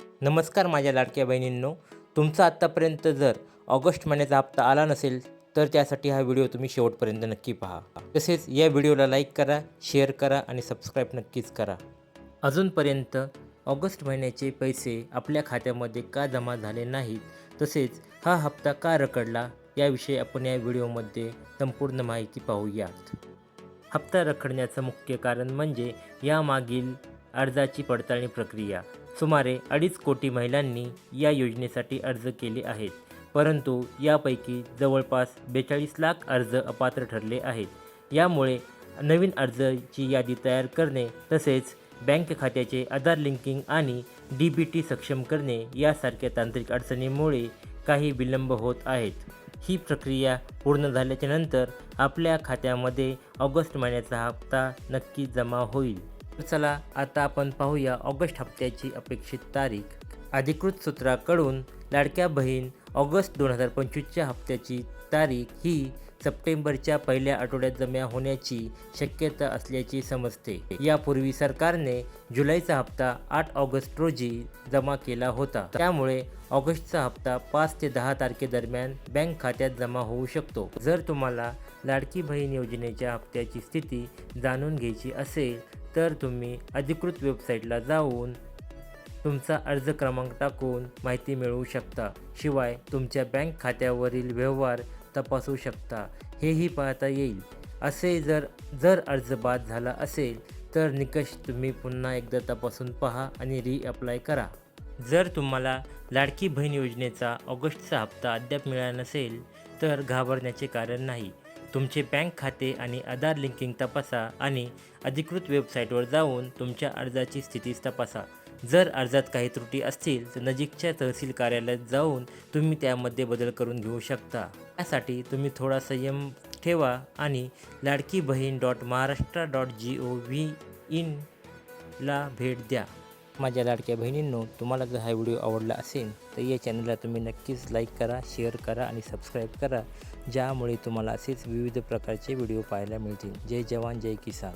नमस्कार माझ्या लाडक्या बहिणींनो. तुमचा आत्तापर्यंत जर ऑगस्ट महिन्याचा हप्ता आला नसेल तर त्यासाठी हा व्हिडिओ तुम्ही शेवटपर्यंत नक्की पहा. तसेच या व्हिडिओला लाईक करा शेअर करा आणि सबस्क्राईब नक्कीच करा. अजूनपर्यंत ऑगस्ट महिन्याचे पैसे आपल्या खात्यामध्ये का जमा झाले नाहीत तसेच हा हप्ता का रखडला याविषयी आपण या व्हिडिओमध्ये संपूर्ण माहिती पाहूयात. हप्ता रखडण्याचं मुख्य कारण म्हणजे यामागील अर्जाची पडताळणी प्रक्रिया. सुमारे अडीच कोटी महिलांनी या योजनेसाठी अर्ज केले आहेत. परंतु यापैकी जवळपास बेचाळीस लाख अर्ज अपात्र ठरले आहेत. यामुळे नवीन अर्जाची यादी तयार करणे तसेच बँक खात्याचे आधार लिंकिंग आणि डी बी टी सक्षम करणे यासारख्या तांत्रिक अडचणीमुळे काही विलंब होत आहेत. ही प्रक्रिया पूर्ण झाल्याच्यानंतर आपल्या खात्यामध्ये ऑगस्ट महिन्याचा हप्ता नक्की जमा होईल. तर चला आता आपण पाहूया ऑगस्ट हप्त्याची अपेक्षित तारीख. अधिकृत सूत्राकडून लाडक्या बहीण ऑगस्ट दोन हजार पंचवीसच्या हप्त्याची तारीख ही सप्टेंबरच्या पहिल्या आठवड्यात जमा होण्याची शक्यता असल्याचे समजते. यापूर्वी सरकारने जुलैचा हप्ता आठ ऑगस्ट रोजी जमा केला होता. त्यामुळे ऑगस्टचा हप्ता पाच ते दहा तारखेदरम्यान बँक खात्यात जमा होऊ शकतो. जर तुम्हाला लाडकी बहीण योजनेच्या हप्त्याची स्थिती जाणून घ्यायची असेल तर तुम्ही अधिकृत वेबसाईटला जाऊन तुमचा अर्ज क्रमांक टाकून माहिती मिळवू शकता. शिवाय तुमच्या बँक खात्यावरील व्यवहार तपासू शकता. हेही पाहता येईल. असे जर जर अर्ज बाद झाला असेल तर निकष तुम्ही पुन्हा एकदा तपासून पहा आणि रीअप्लाय करा. जर तुम्हाला लाडकी बहीण योजनेचा ऑगस्टचा हप्ता अद्याप मिळाला नसेल तर घाबरण्याचे कारण नाही. तुमचे बँक खाते आणि आधार लिंकिंग तपासा आणि अधिकृत वेबसाईटवर जाऊन तुमच्या अर्जाची स्थिती तपासा. जर अर्जात काही त्रुटी असतील तर नजीकच्या तहसील कार्यालयात जाऊन तुम्ही त्यामध्ये बदल करून घेऊ शकता. त्यासाठी तुम्ही थोडा संयम ठेवा आणि Ladki Bahin dot Maharashtra dot G O V इनला भेट द्या. माझ्या लाडक्या बहिणींनो तुम्हाला जर हा व्हिडिओ आवडला असेल तर या चॅनलला तुम्ही नक्कीच लाईक करा शेअर करा आणि सबस्क्राईब करा ज्यामुळे तुम्हाला असेच विविध प्रकारचे व्हिडिओ पाहायला मिळतील. जय जवान जय किसान.